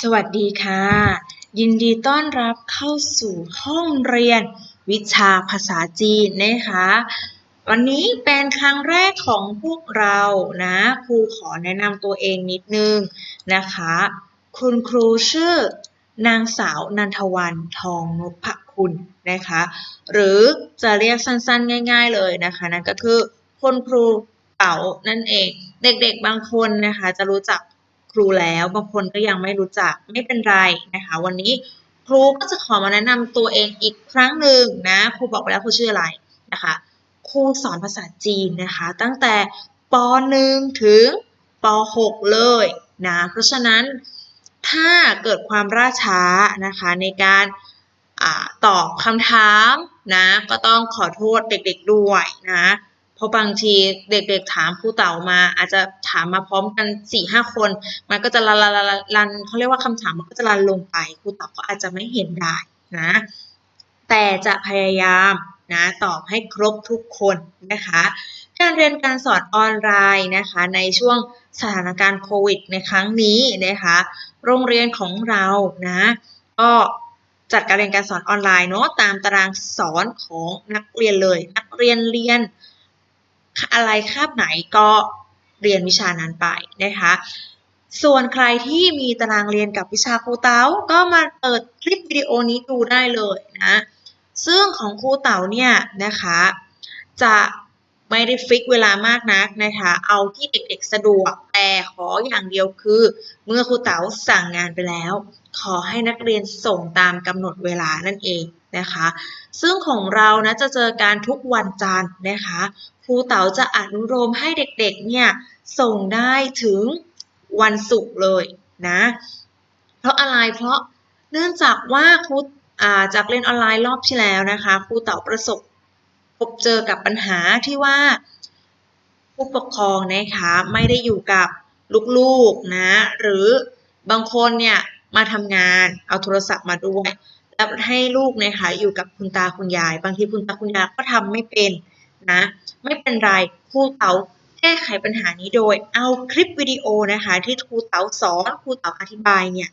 สวัสดีค่ะ ยินดีต้อนรับเข้าสู่ห้องเรียน วิชาภาษาจีนนะคะ วันนี้เป็นครั้งแรกของพวกเรานะครูขอแนะนำตัวเองนิดนึงนะคะ คุณครูชื่อนางสาวนันทวันทองนพคุณนะคะ หรือจะเรียกสั้นๆง่าย ๆเลยนะคะ นั่นก็คือคุณครูเต๋านั่นเอง เด็กๆบางคนนะคะ จะรู้จัก รูแล้วบางคนก็ยังไม่รู้จักไม่เป็นไรนะคะ วันนี้ครูก็จะขอมาแนะนำตัวเองอีกครั้งหนึ่งนะครูบอกไปแล้วครูชื่ออะไรนะคะครูสอนภาษาจีนนะคะ ตั้งแต่ป .1 ถึงป .6 เลยนะเพราะฉะนั้นถ้าเกิดความล่าช้านะคะในการอตอบคำถามนะก็ต้องขอโทษเด็กๆด้วยนะ ราะบางทีเด็กๆถามครูเต่ามา อาจจะถามมาพร้อมกัน4ี่ห้าคน มันก็จะลันลันลันเขาเรียกว่าคำถามมันก็จะลันลงไปครูเต่าก็อาจจะไม่เห็นได้นะ แต่จะพยายามนะตอบให้ครบทุกคนนะคะ การเรียนการสอนออนไลน์นะคะในช่วงสถานการณ์โควิดในครั้งนี้นะคะ โรงเรียนของเรานะก็จัดการเรียนการสอนออนไลน์เนาะตามตารางสอนของนักเรียนเลย นักเรียนเรียน อะไรคาบไหนก็เรียนวิชานั้นไปนะคะ ส่วนใครที่มีตารางเรียนกับวิชาครูเต๋าก็มาเปิดคลิปวิดีโอนี้ดูได้เลยนะ ซึ่งของครูเต๋าเนี่ยนะคะ จะไม่ได้ฟิกเวลามากนักนะคะ เอาที่เด็กๆสะดวก แต่ขออย่างเดียวคือ เมื่อครูเต๋าสั่งงานไปแล้ว ขอให้นักเรียนส่งตามกำหนดเวลานั่นเองนะคะ ซึ่งของเรานะจะเจอการทุกวันจันทร์นะคะ ครูเต๋าจะอนุโลมให้เด็กๆเนี่ยส่งได้ถึงวันศุกร์เลยนะ เพราะอะไรเพราะเนื่องจากว่าครูจากเรียนออนไลน์รอบที่แล้วนะคะครูเต๋าประสบพบเจอกับปัญหาที่ว่าผู้ปกครองนะคะไม่ได้อยู่กับลูกๆนะหรือบางคนเนี่ยมาทำงานเอาโทรศัพท์มาด้วยแล้วให้ลูกนะคะอยู่กับคุณตาคุณยาย บางทีคุณตาคุณยายก็ทำไม่เป็น นะ ไม่เป็นไรครูเต๋าแก้ไขปัญหานี้โดยเอาคลิปวิดีโอนะคะที่ครูเต๋าสอนครูเต๋าอธิบายเนี่ย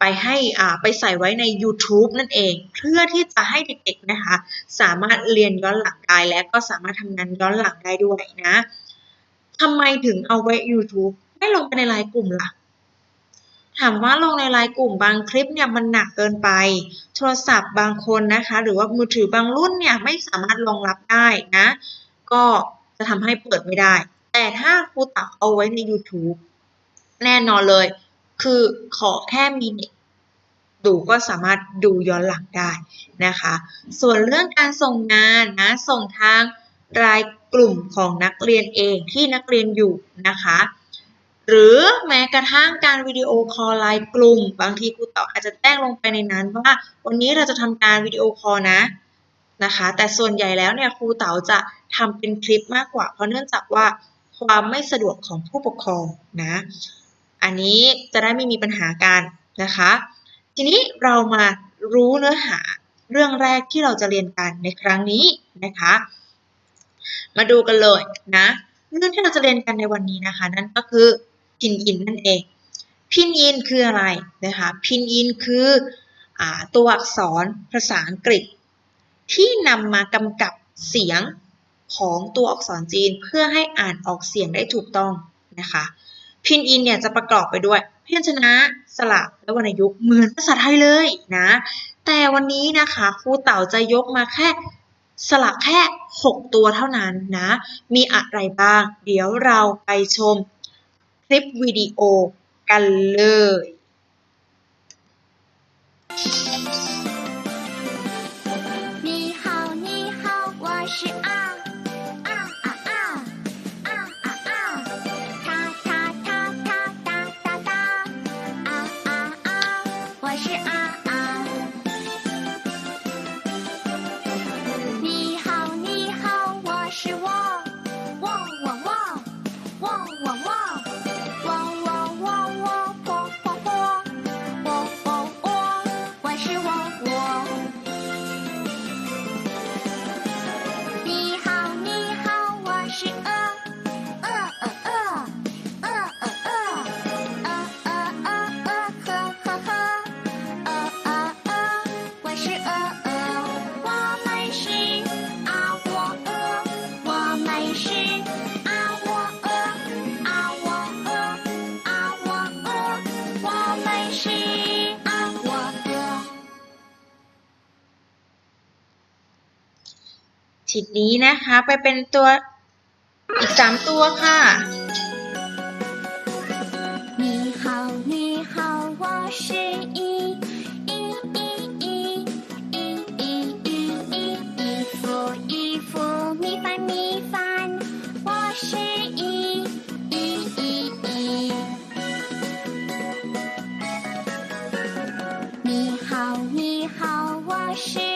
ไปให้อ่าไปใส่ไว้ใน YouTube นั่นเอง เพื่อที่จะให้เด็กๆนะคะ สามารถเรียนย้อนหลังได้และก็สามารถทำงานย้อนหลังได้ด้วยนะทำไมถึงเอาไว้ YouTube ไม่ลงไปในไลน์กลุ่มล่ะ ถามว่าลงในไลน์กลุ่มบางคลิปเนี่ยมันหนักเกินไป โทรศัพท์บางคนนะคะ หรือว่ามือถือบางรุ่นเนี่ยไม่สามารถรองรับได้นะ ก็จะทำให้เปิดไม่ได้ แต่ถ้าครูตักเอาไว้ใน YouTube แน่นอนเลย คือขอแค่มีเน็ตดูก็สามารถดูย้อนหลังได้นะคะ ส่วนเรื่องการส่งงานนะส่งทางรายกลุ่มของนักเรียนเองที่นักเรียนอยู่นะคะ หรือแม้กระทั่งการวิดีโอคอลไลน์กลุ่ม บางทีครูเต๋าอาจจะแจ้งลงไปในนั้นว่าวันนี้เราจะทำการวิดีโอคอลนะนะคะ แต่ส่วนใหญ่แล้วเนี่ยครูเต๋าจะทำเป็นคลิปมากกว่า เพราะเนื่องจากว่าความไม่สะดวกของผู้ปกครองนะ อันนี้จะได้ไม่มีปัญหากันนะคะ ทีนี้เรามารู้เนื้อหาเรื่องแรกที่เราจะเรียนกันในครั้งนี้นะคะ มาดูกันเลยนะ เรื่องที่เราจะเรียนกันในวันนี้นะคะ นั่นก็คือ พินยินนั่นเอง พินยินคืออะไรนะคะพินยินคืออตัวอักษรภาษาอังกฤษ ที่นำมากำกับเสียงของตัวอักษรจีนเพื่อให้อ่านออกเสียงได้ถูกต้องนะคะพินอินเนี่ยจะประกอบไปด้วยพยัญชนะสระและวรรณยุกต์เหมือนภาษาไทยเลยนะ แต่วันนี้นะคะครูเต่าจะยกมาแค่สระแค่ 6 ตัวเท่านั้นนะ มีอะไรบ้าง เดี๋ยวเราไปชม คลิปวิดีโอกันเลย 是鹅鹅，我们是啊我鹅，我们是啊我鹅啊我鹅啊我鹅，我们是啊我鹅。ทีนี้นะคะ ไปเป็นตัวอีกสามตัวค่ะ 好，你好，我是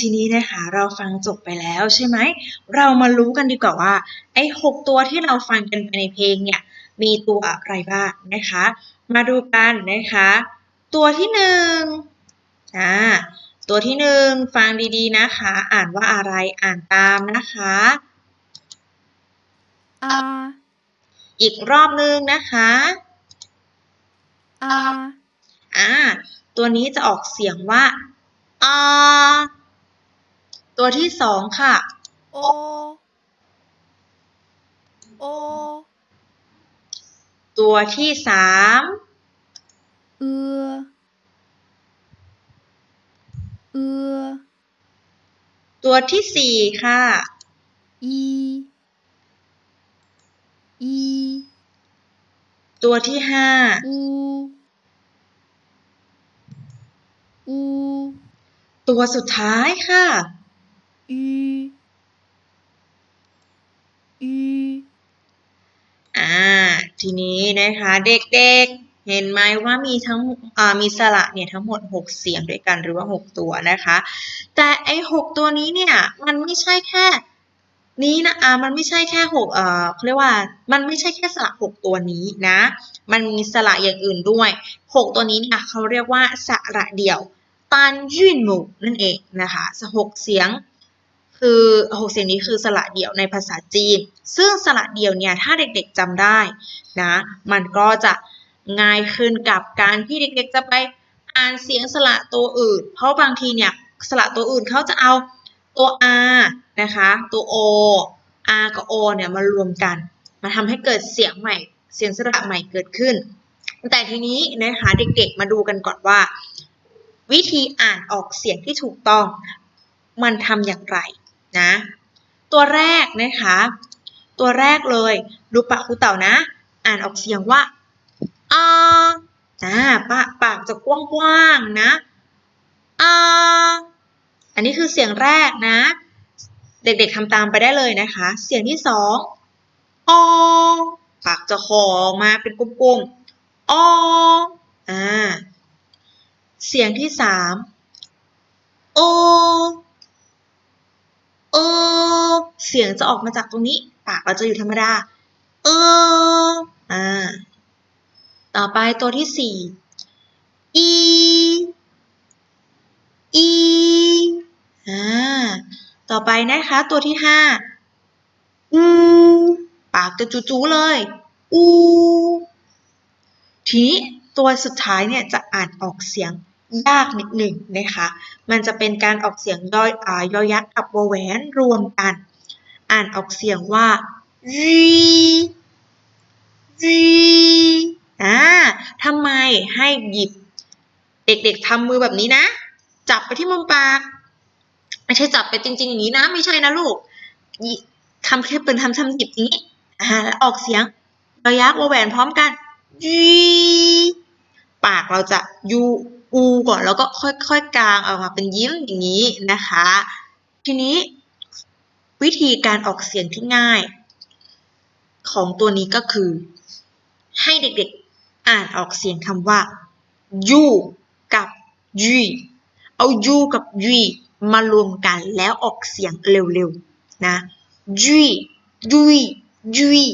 ทีนี้นะคะเราฟังจบไปแล้วใช่ไหม เรามารู้กันดีกว่าว่าไอ้หกตัวที่เราฟังกันไปในเพลงเนี่ยมีตัวอะไรบ้างนะคะ มาดูกันนะคะ ตัวที่หนึ่งอ่าตัวที่หนึ่งฟังดีๆนะคะ อ่านว่าอะไรอ่านตามนะคะ啊อีกรอบนึงนะคะ啊อ่า ตัวนี้จะออกเสียงว่าอ่า ตัวที่สองค่ะ โอ โอ ตัวที่สามเอือ เอือ ตัวที่สี่ค่ะ อี อี ตัวที่ห้าอู อู ตัวสุดท้ายค่ะ 吁吁อ่า ทีนี้นะคะ เด็กๆ เห็นไหมว่ามีทั้งอ่ามีสระเนี่ยทั้งหมด 6 เสียงด้วยกันหรือว่า 6 ตัวนะคะ แต่ไอ้6ตัวนี้เนี่ย มันไม่ใช่แค่นี้นะอ่ามันไม่ใช่แค่6เอ่อเขาเรียกว่า มันไม่ใช่แค่สระ6ตัวนี้นะ มันมีสระอย่างอื่นด้วย6ตัวนี้เนี่ยเขาเรียกว่าสระเดี่ยว ตันยื่นหมู่นั่นเองนะคะสหกเสียง คือหกเสียงนี้คือสระเดี่ยวในภาษาจีน ซึ่งสระเดี่ยวเนี่ยถ้าเด็กๆจำได้นะมันก็จะง่ายขึ้นกับการที่เด็กๆจะไปอ่านเสียงสระตัวอื่น เพราะบางทีเนี่ยสระตัวอื่นเขาจะเอาตัว r นะคะตัว o r กับ o เนี่ยมารวมกัน มาทำให้เกิดเสียงใหม่ เสียงสระใหม่เกิดขึ้น แต่ทีนี้นะคะเด็กๆมาดูกันก่อนว่า วิธีอ่านออกเสียงที่ถูกต้อง มันทำอย่างไร นะ ตัวแรกนะคะ ตัวแรกเลยดูปากครูเต่านะ อ่านออกเสียงว่าอาอ่าปากปากจะกว้างๆนะอาอันนี้คือเสียงแรกนะ เด็กๆทำตามไปได้เลยนะคะ เสียงที่สองอปากจะคอออกมาเป็นกลมๆออ่า เสียงที่สามโอ เออ เสียงจะออกมาจากตรงนี้ ปากเราจะอยู่ธรรมดา เออ อ่า ต่อไปตัวที่สี่อีอีอ่า ต่อไปนะคะ ตัวที่ห้าอูปากจะจู๋ๆเลย อู ทีนี้ตัวสุดท้ายเนี่ยจะอ่านออกเสียง ยากนิดหนึ่งนะคะ มันจะเป็นการออกเสียงย่อยอ่ายอยักษ์กับวแหวนรวมกัน อ่านออกเสียงว่ารีรีอ่าทำไมให้หยิบ เด็กๆทำมือแบบนี้นะ จับไปที่มุมปาก ไม่ใช่จับไปจริงๆอย่างนี้นะ ไม่ใช่นะลูกทำแค่เป็นทำทำหยิบอย่างนี้อ่าแล้วออกเสียงยอยักษ์วแหวนพร้อมกันรีปากเราจะยู อูก่อนแล้วก็ค่อยๆกลางออกมาเป็นยิ้มอย่างนี้นะคะ ทีนี้วิธีการออกเสียงที่ง่าย ของตัวนี้ก็คือ ให้เด็กๆอ่านออกเสียงคำว่า you กับ y เอา you กับ y มารวมกันแล้วออกเสียงเร็วๆนะ y y y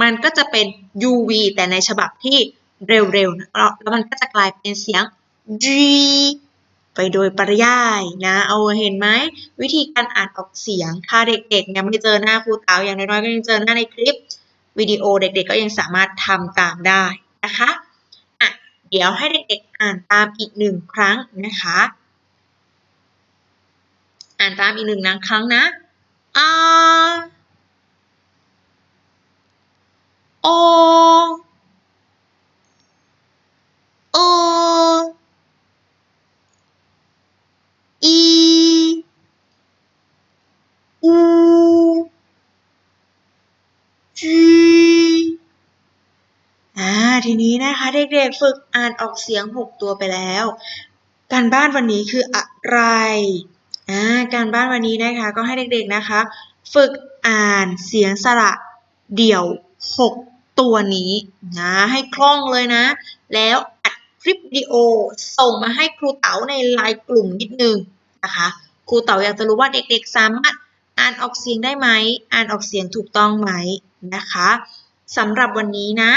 มันก็จะเป็น uv แต่ในฉบับที่เร็วๆแล้วมันก็จะกลายเป็นเสียง g ไปโดยปริยายนะเอาเห็นไหมวิธีการอ่านออกเสียง ถ้าเด็กๆยังไม่เจอหน้าครูเต๋าอย่างน้อยๆก็ยังเจอหน้าในคลิปวิดีโอเด็กๆก็ยังสามารถทำตามได้นะคะอะเดี๋ยวให้เด็กๆอ่านตามอีกหนึ่งครั้งนะคะ อ่านตามอีกหนึ่งครั้งนะอาโอโออี ทีนี้นะคะเด็กๆฝึกอ่านออกเสียง 6 ตัวไปแล้ว การบ้านวันนี้คืออะไรอ่าการบ้านวันนี้นะคะก็ให้เด็กๆนะคะ ฝึกอ่านเสียงสระเดี่ยว 6 ตัวนี้นะให้คล่องเลยนะ แล้วอัดคลิปวิดีโอส่งมาให้ครูเต๋าในไลน์กลุ่มนิดนึงนะคะครูเต๋าอยากจะรู้ว่าเด็กๆ สามารถอ่านออกเสียงได้ไหม อ่านออกเสียงถูกต้องไหมนะคะสำหรับวันนี้นะ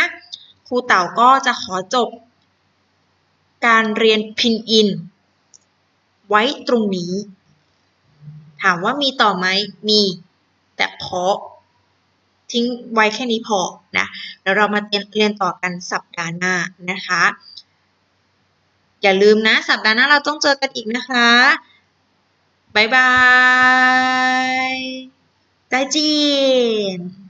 ครูเต๋าก็จะขอจบ การเรียนพินอิน ไว้ตรงนี้ ถามว่ามีต่อไหมมี แต่พอทิ้งไว้แค่นี้พอนะแล้วเรามาเรียนต่อกันสัปดาห์หน้านะคะ อย่าลืมนะ สัปดาห์หน้าเราต้องเจอกันอีกนะคะบายบาย再见